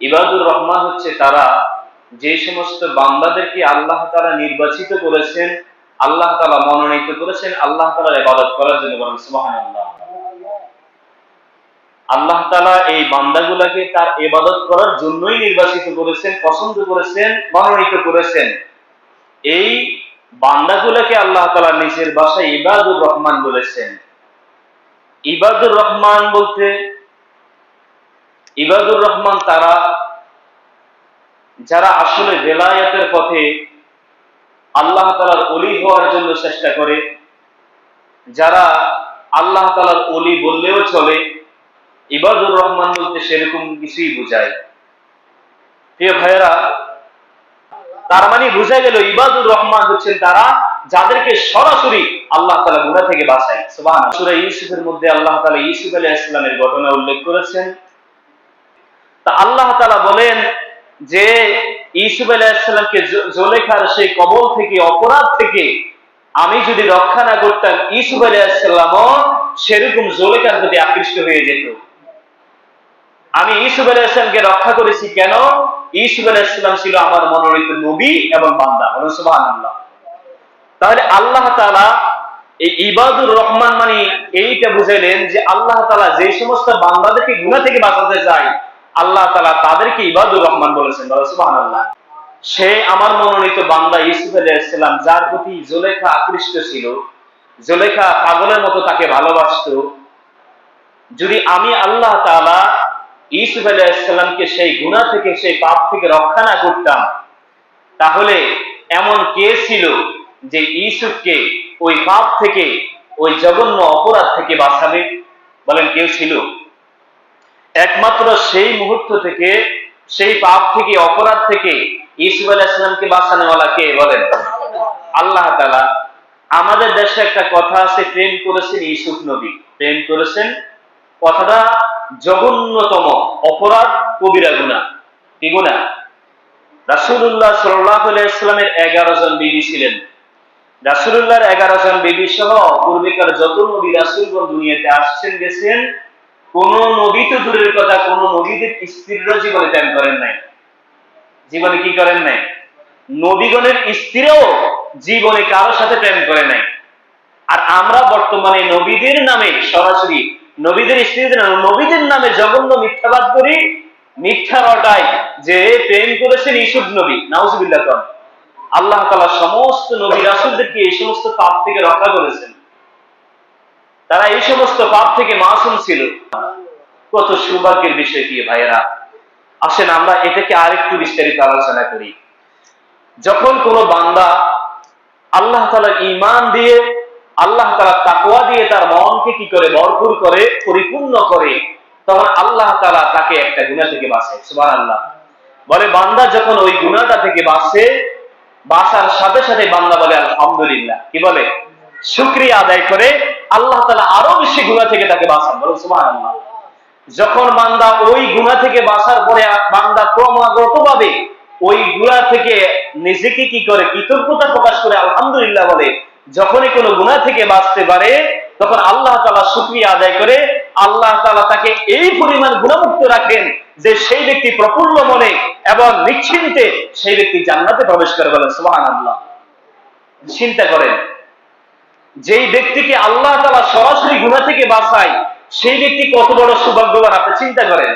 ইবাদুর রহমান হচ্ছে তারা যে সমস্ত বান্দাদেরকে আল্লাহ তালা নির্বাচিত করেছেন, আল্লাহ তালা মনোনীত করেছেন, আল্লাহ তালার ইবাদত করার জন্য বলেন সুবাহান আল্লাহ আল্লাহ তালা এই বান্দাগুলাকে তার ইবাদত করার জন্যই নির্বাচিত করেছেন, পছন্দ করেছেন, মনোনীত করেছেন। এই বান্দাগুলাকে আল্লাহ তালা নিজের বাসায় ইবাদুর রহমান বলেছেন। ইবাদুর রহমান বলতে, ইবাদুর রহমান তারা যারা আসলে বেলায়াতের পথে আল্লাহ তালার অলি হওয়ার জন্য চেষ্টা করে, যারা আল্লাহ তালার অলি বললেও চলে, ইবাদুর রহমান বলতে সেরকম কিছুই বোঝায়। ভাইয়েরা, তার মানে বোঝা গেল ইবাদুর রহমান হচ্ছেন তারা যাদেরকে সরাসরি আল্লাহ তালা গুণা থেকে বাঁচায়। সুবাহ সুরা ইউসুফের মধ্যে আল্লাহ তালা ইউসুফ আলী ইসলামের ঘটনা উল্লেখ করেছেন। তা আল্লাহ তালা বলেন যে ইসুফ আলাহিসাল্লামকে জোলেখার সেই কবল থেকে, অপরাধ থেকে আমি যদি রক্ষা না করতাম ইসুফ আলাহিসাল্লামও সেরকম জোলেখার প্রতি আকৃষ্ট হয়ে যেত। আমি ইসুফ আলাহিসামকে রক্ষা করেছি কেন? ইসুফ আলাহিসাল্লাম ছিল আমার মনোনীত নবী এবং বান্দা। সুবাহ আল্লাহ তাহলে আল্লাহ তালা এই ইবাদুর রহমান মানে এইটা বুঝাইলেন যে আল্লাহ তালা যে সমস্ত বান্দাদেরকে গুণা থেকে বাঁচাতে চায় আল্লাহ তালা তাদেরকে ইবাদুর রহমান বলেছেন সুবাহ সে আমার মনোনীত বান্দা ইসুফ আলাইসাল্লাম যার প্রতি জোলেখা আকৃষ্ট ছিল, জোলেখা পাগলের মতো তাকে ভালোবাসত। যদি আমি আল্লাহ তালা ইসুফ আলাইসাল্লামকে সেই গুণা থেকে, সেই পাপ থেকে রক্ষা না করতাম, তাহলে এমন কে ছিল যে ইসুফকে ওই পাপ থেকে, ওই জঘন্য অপরাধ থেকে বাঁচাবে? বলেন কেউ ছিল? একমাত্র সেই মুহূর্ত থেকে, সেই পাপ থেকে, অপরাধ থেকে ইসুফ আলাহিসামকে বাঁচানোওয়ালা কে বলেন? আল্লাহ তালা আমাদের দেশে একটা কথা আছে, প্রেম করেছেন ইসুফ নবী। প্রেম করেছেন কথাটা জঘন্যতম, অপরাধ কবিরা গুণা। কি গুণা? রাসুল্লাহ সাল্লামের এগারো জন বিবি ছিলেন। রাসুল্লাহর এগারো জন বিবি সহ পূর্বেকার যত নবী রাসুলগণ দুনিয়াতে আসছেন, গেছেন কোন নবী তো দূরের কথা, কোন নবীদের স্ত্রীরও জীবনে প্রেম করেন নাই। জীবনে কি করেন নাই? নবীগণের স্ত্রীও জীবনে কারোর সাথে প্রেম করে নাই। আর আমরা বর্তমানে নবীদের নামে সরাসরি, নবীদের স্ত্রীদের নবীদের নামে জঘন্য মিথ্যাবাদ করি, মিথ্যা রটাই যে প্রেম করেছেন ইসুফ নবী। নাউজুবিল্লাহ আল্লাহ তালা সমস্ত নবী রাসুলদেরকে এই সমস্ত পাপ থেকে রক্ষা করেছেন। তারা এই সমস্ত পাপ থেকে মাসুম ছিল। কত সৌভাগ্যের বিষয় কি ভাইয়েরা? আসেন আমরা এটাকে আরেকটু বিস্তারিত আলোচনা করি। যখন কোন বান্দা আল্লাহ তালা ইমান দিয়ে, আল্লাহ তালা তাকুয়া দিয়ে তার মনকে কি করে ভরপুর করে, পরিপূর্ণ করে, তখন আল্লাহ তালা তাকে একটা গুণা থেকে বাঁচায়। সুবাহ আল্লাহ বলে, বান্দা যখন ওই গুণাটা থেকে বাঁচে, বাঁচার সাথে সাথে বান্দা বলে, আলহামদুলিল্লাহ। কি বলে? শুক্রিয়া আদায় করে আল্লাহ তালা আরও বেশি গুণা থেকে তাকে বাঁচান। বলে সুবাহ আল্লাহ যখন বান্দা ওই গুণা থেকে বাঁচার পরে বান্দা ক্রমাগত ভাবে ওই গুণা থেকে নিজেকে কি করে কৃতজ্ঞতা প্রকাশ করে, আলহামদুলিল্লাহ বলে, যখনই কোনো গুণা থেকে বাঁচতে পারে, তখন আল্লাহ তালা শুক্রিয়া আদায় করে, আল্লাহ তালা তাকে এই পরিমাণ গুণমুক্ত রাখেন যে সেই ব্যক্তি প্রফুল্ল মনে এবং নিশ্চিন্তে সেই ব্যক্তি জান্নাতে প্রবেশ করে বলেন সোহান আল্লাহ চিন্তা করেন যেই ব্যক্তিকে আল্লাহ তালা সরাসরি গুণা থেকে বাঁচায়, সেই ব্যক্তি কত বড় সৌভাগ্যবান, আপনি চিন্তা করেন।